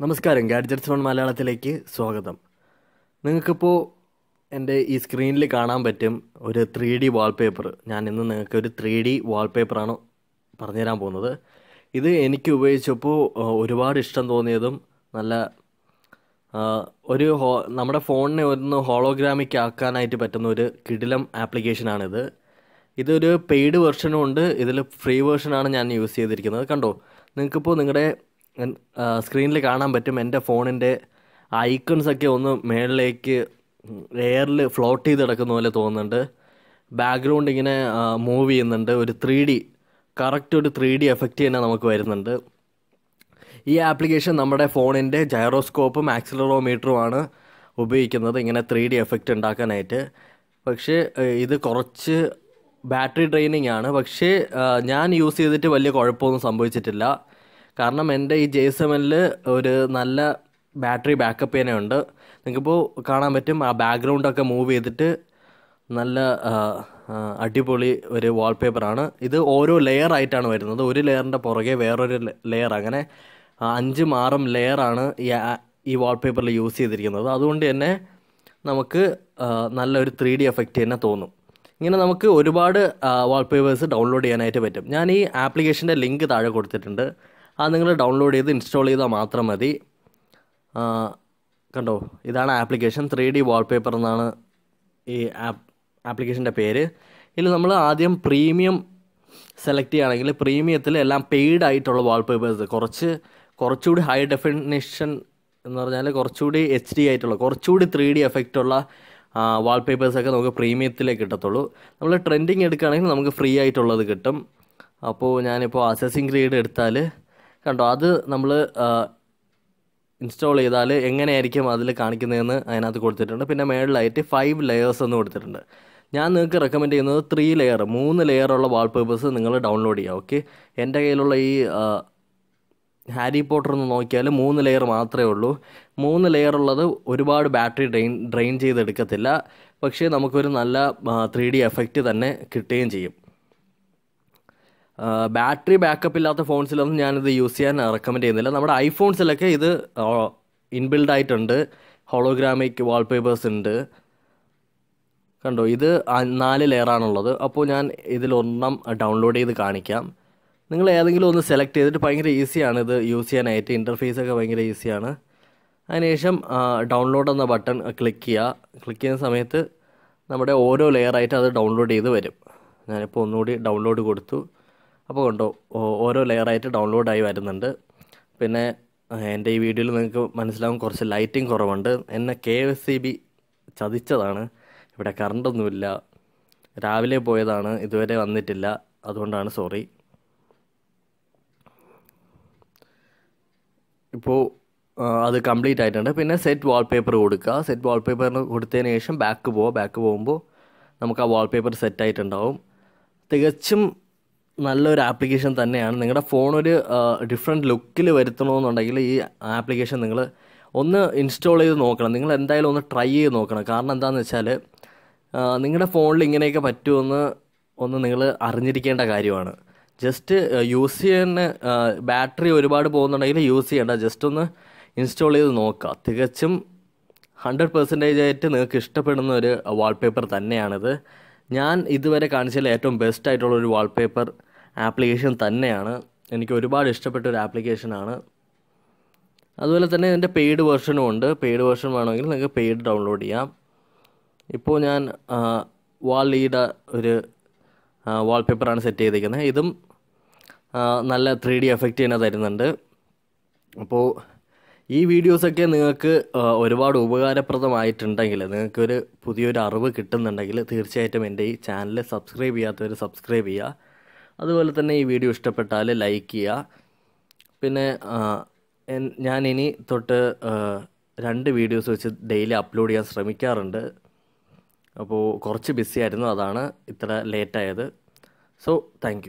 നമസ്കാരം gadgets one മലയാളത്തിലേക്ക് സ്വാഗതം. നിങ്ങൾക്കിപ്പോൾ എന്റെ ഈ സ്ക്രീനിൽ കാണാൻ പറ്റും ഒരു ത്രീ ഡി വാൾപേപ്പർ ഞാൻ ഇന്ന് നിങ്ങൾക്ക് ഒരു ത്രീ ഡി വാൾപേപ്പറാണ് പറഞ്ഞുതരാൻ പോകുന്നത്. ഇത് എനിക്ക് ഉപയോഗിച്ചപ്പോൾ ഒരുപാട് ഇഷ്ടം തോന്നിയതും നല്ല ഒരു ഹോ നമ്മുടെ ഫോണിനെ ഒന്ന് ഹോളോഗ്രാമിക് ആക്കാനായിട്ട് പറ്റുന്ന ഒരു കിടിലം ആപ്ലിക്കേഷനാണിത് ഇതൊരു പെയ്ഡ് വെർഷനും ഉണ്ട്. ഇതിൽ ഫ്രീ വേർഷനാണ് ഞാൻ യൂസ് ചെയ്തിരിക്കുന്നത്. കണ്ടോ? നിങ്ങൾക്കിപ്പോൾ നിങ്ങളുടെ സ്ക്രീനിൽ കാണാൻ പറ്റും. എന്റെ ഫോണിന്റെ ഐക്കൺസ് ഒക്കെ ഒന്ന് മേളിലേക്ക് എയറിൽ ഫ്ലോട്ട് ചെയ്ത് കിടക്കുന്ന പോലെ തോന്നുന്നുണ്ട്. ബാക്ക്ഗ്രൗണ്ട് ഇങ്ങനെ മൂവ് ചെയ്യുന്നുണ്ട്. ഒരു ത്രീ ഡി കറക്റ്റ് ഒരു ത്രീ ഡി എഫക്റ്റ് തന്നെ നമുക്ക് വരുന്നുണ്ട്. ഈ ആപ്ലിക്കേഷൻ നമ്മുടെ ഫോണിന്റെ ജൈറോസ്കോപ്പും ആക്സിലറോമീറ്ററുമാണ് ഉപയോഗിക്കുന്നത്. ഇങ്ങനെ ത്രീ ഡി എഫക്റ്റ് ഉണ്ടാക്കാനായിട്ട്. പക്ഷേ ഇത് കുറച്ച് ബാറ്ററി ഡ്രെയിനിങ് ആണ്. പക്ഷേ ഞാൻ യൂസ് ചെയ്തിട്ട് വലിയ കുഴപ്പമൊന്നും സംഭവിച്ചിട്ടില്ല. കാരണം എന്റെ ഈ ജെ എസ് എമ്മിൽ ഒരു നല്ല ബാറ്ററി ബാക്കപ്പ് തന്നെ ഉണ്ട് നിങ്ങൾക്കിപ്പോൾ കാണാൻ പറ്റും ആ ബാക്ക്ഗ്രൗണ്ടൊക്കെ മൂവ് ചെയ്തിട്ട് നല്ല അടിപൊളി ഒരു വാൾപേപ്പറാണ് ഇത് ഓരോ ലെയർ ആയിട്ടാണ് വരുന്നത്. ഒരു ലെയറിന്റെ പുറകെ വേറൊരു ലെയർ അങ്ങനെ അഞ്ചും ആറും ലെയറാണ് ഈ ഈ വാൾപേപ്പറിൽ യൂസ് ചെയ്തിരിക്കുന്നത്. അതുകൊണ്ട് തന്നെ നമുക്ക് നല്ലൊരു ത്രീ ഡി എഫക്റ്റ് തന്നെ തോന്നും. ഇങ്ങനെ നമുക്ക് ഒരുപാട് വാൾപേപ്പേഴ്സ് ഡൗൺലോഡ് ചെയ്യാനായിട്ട് പറ്റും. ഞാൻ ഈ ആപ്ലിക്കേഷന്റെ ലിങ്ക് താഴെ കൊടുത്തിട്ടുണ്ട്. അത് നിങ്ങൾ ഡൗൺലോഡ് ചെയ്ത് ഇൻസ്റ്റാൾ ചെയ്താൽ മാത്രം മതി. കണ്ടോ? ഇതാണ് ആപ്ലിക്കേഷൻ ത്രീ ഡി വാൾപേപ്പർ എന്നാണ് ഈ ആപ്പ് ആപ്ലിക്കേഷന്റെ പേര്. ഇതിൽ നമ്മൾ ആദ്യം പ്രീമിയം സെലക്ട് ചെയ്യുകയാണെങ്കിൽ പ്രീമിയത്തിൽ എല്ലാം പെയ്ഡ് ആയിട്ടുള്ള വാൾപേപ്പേഴ്സ് കുറച്ച് കുറച്ചുകൂടി ഹൈ ഡെഫിനിഷൻ എന്ന് പറഞ്ഞാൽ കുറച്ചുകൂടി എച്ച് ഡി ആയിട്ടുള്ള കുറച്ചുകൂടി ത്രീ ഡി എഫക്റ്റ് ഉള്ള വാൾപേപ്പേഴ്സൊക്കെ നമുക്ക് പ്രീമിയത്തിലേക്ക് കിട്ടത്തുള്ളൂ. നമ്മൾ ട്രെൻഡിങ് എടുക്കുകയാണെങ്കിൽ നമുക്ക് ഫ്രീ ആയിട്ടുള്ളത് കിട്ടും. അപ്പോൾ ഞാനിപ്പോൾ അസസിങ് ഗ്രീഡ് എടുത്താൽ കണ്ടോ അത് നമ്മൾ ഇൻസ്റ്റാൾ ചെയ്താൽ എങ്ങനെയായിരിക്കും അതിൽ കാണിക്കുന്നതെന്ന് അതിനകത്ത് കൊടുത്തിട്ടുണ്ട്. പിന്നെ മേളിലായിട്ട് ഫൈവ് ലെയേഴ്സ് എന്ന് കൊടുത്തിട്ടുണ്ട്. ഞാൻ നിങ്ങൾക്ക് റെക്കമെൻഡ് ചെയ്യുന്നത് ത്രീ ലെയർ മൂന്ന് ലെയർ ഉള്ള വാൾ വാൾപേപ്പേഴ്സ് നിങ്ങൾ ഡൗൺലോഡ് ചെയ്യുക ഓക്കെ എന്റെ കയ്യിലുള്ള ഈ ഹാരി പോട്ടർ എന്ന് നോക്കിയാൽ മൂന്ന് ലെയർ മാത്രമേ ഉള്ളൂ. മൂന്ന് ലെയർ ഉള്ളത് ഒരുപാട് ബാറ്ററി ഡ്രെയിൻ ഡ്രെയിൻ ചെയ്തെടുക്കത്തില്ല. പക്ഷേ നമുക്കൊരു നല്ല ത്രീ ഡി എഫക്റ്റ് തന്നെ കിട്ടുകയും ചെയ്യും. ബാറ്ററി ബാക്കപ്പ് ഇല്ലാത്ത ഫോൺസിലൊന്നും ഞാനിത് യൂസ് ചെയ്യാൻ റെക്കമെൻഡ് ചെയ്യുന്നില്ല. നമ്മുടെ ഐഫോൺസിലൊക്കെ ഇത് ഇൻബിൽഡ് ആയിട്ടുണ്ട്. ഹോളോഗ്രാമിക് വാൾപേപ്പേഴ്സ് ഉണ്ട്. കണ്ടോ? ഇത് നാല് ലെയറാണുള്ളത് അപ്പോൾ ഞാൻ ഇതിലൊരെണ്ണം ഡൗൺലോഡ് ചെയ്ത് കാണിക്കാം. നിങ്ങൾ ഏതെങ്കിലും ഒന്ന് സെലക്ട് ചെയ്തിട്ട് ഭയങ്കര ഈസിയാണ് ഇത് യൂസ് ചെയ്യാനായിട്ട് ഇന്റർഫേസ് ഒക്കെ ഭയങ്കര ഈസിയാണ് അതിനുശേഷം ഡൗൺലോഡ് എന്ന ബട്ടൺ ക്ലിക്ക് ചെയ്യുക ക്ലിക്ക് ചെയ്യുന്ന സമയത്ത് നമ്മുടെ ഓരോ ലെയറായിട്ട് അത് ഡൗൺലോഡ് ചെയ്ത് വരും. ഞാനിപ്പോൾ ഒന്നുകൂടി ഡൗൺലോഡ് കൊടുത്തു. അപ്പോൾ കണ്ടോ. ഓരോ ലെയറായിട്ട് ഡൗൺലോഡായി വരുന്നുണ്ട്. പിന്നെ എന്റെ ഈ വീഡിയോയിൽ നിങ്ങൾക്ക് മനസ്സിലാവും കുറച്ച് ലൈറ്റിംഗ് കുറവുണ്ട്. എന്നെ കെ എസ് സി ബി ചതിച്ചതാണ്. ഇവിടെ കറണ്ടൊന്നുമില്ല രാവിലെ പോയതാണ്. ഇതുവരെ വന്നിട്ടില്ല. അതുകൊണ്ടാണ് സോറി ഇപ്പോൾ അത് കംപ്ലീറ്റ് ആയിട്ടുണ്ട്. പിന്നെ സെറ്റ് വാൾപേപ്പർ കൊടുക്കുക. സെറ്റ് വാൾപേപ്പറിന് കൊടുത്തതിന് ശേഷം ബാക്ക് പോവുക. ബാക്ക് പോകുമ്പോൾ നമുക്ക് ആ വാൾപേപ്പർ സെറ്റ് ആയിട്ടുണ്ടാവും. തികച്ചും നല്ലൊരു ആപ്ലിക്കേഷൻ തന്നെയാണ്. നിങ്ങളുടെ ഫോൺ ഒരു ഡിഫറെന്റ് ലുക്കിൽ വരുത്തണമെന്നുണ്ടെങ്കിൽ ഈ ആപ്ലിക്കേഷൻ നിങ്ങൾ ഒന്ന് ഇൻസ്റ്റാൾ ചെയ്ത് നോക്കണം. നിങ്ങൾ എന്തായാലും ഒന്ന് ട്രൈ ചെയ്ത് നോക്കണം. കാരണം എന്താണെന്ന് വെച്ചാൽ നിങ്ങളുടെ ഫോണിൽ ഇങ്ങനെയൊക്കെ പറ്റുമെന്ന് ഒന്ന് നിങ്ങൾ അറിഞ്ഞിരിക്കേണ്ട കാര്യമാണ്. ജസ്റ്റ് യൂസ് ചെയ്യുന്ന ബാറ്ററി ഒരുപാട് പോകുന്നുണ്ടെങ്കിൽ യൂസ് ചെയ്യേണ്ട. ജസ്റ്റ് ഒന്ന് ഇൻസ്റ്റാൾ ചെയ്ത് നോക്കുക തികച്ചും ഹൺഡ്രഡ് പെർസെന്റേജ് ആയിട്ട് നിങ്ങൾക്ക് ഇഷ്ടപ്പെടുന്ന ഒരു വാൾപേപ്പർ തന്നെയാണിത്. ഞാൻ ഇതുവരെ കാണിച്ചതിൽ ഏറ്റവും ബെസ്റ്റ് ആയിട്ടുള്ള ഒരു വാൾപേപ്പർ ആപ്ലിക്കേഷൻ തന്നെയാണ്. എനിക്ക് ഒരുപാട് ഇഷ്ടപ്പെട്ട ഒരു ആപ്ലിക്കേഷനാണ് അതുപോലെ തന്നെ ഇതിന്റെ പെയ്ഡ് വേർഷനും ഉണ്ട്. പെയ്ഡ് വേർഷൻ വേണമെങ്കിൽ നിങ്ങൾക്ക് പെയ്ഡ് ഡൗൺലോഡ് ചെയ്യാം. ഇപ്പോൾ ഞാൻ ലീഡ ഒരു വാൾപേപ്പറാണ് സെറ്റ് ചെയ്തിരിക്കുന്നത്. ഇതും നല്ല ത്രീ ഡി എഫക്റ്റ് തന്നെ തരുന്നുണ്ട്. അപ്പോൾ ഈ വീഡിയോസൊക്കെ നിങ്ങൾക്ക് ഒരുപാട് ഉപകാരപ്രദമായിട്ടുണ്ടെങ്കിൽ നിങ്ങൾക്കൊരു പുതിയൊരു അറിവ് കിട്ടുന്നുണ്ടെങ്കിൽ തീർച്ചയായിട്ടും എന്റെ ഈ ചാനൽ സബ്സ്ക്രൈബ് ചെയ്യാത്തവർ സബ്സ്ക്രൈബ് ചെയ്യുക. അതുപോലെ തന്നെ ഈ വീഡിയോ ഇഷ്ടപ്പെട്ടാൽ ലൈക്ക് ചെയ്യുക. പിന്നെ ഞാൻ ഇനി തൊട്ട് രണ്ട് വീഡിയോസ് വെച്ച് ഡെയിലി അപ്ലോഡ് ചെയ്യാൻ ശ്രമിക്കാറുണ്ട്. അപ്പോൾ കുറച്ച് ബിസി ആയിരുന്നു അതാണ് ഇത്ര ലേറ്റായത്. So thank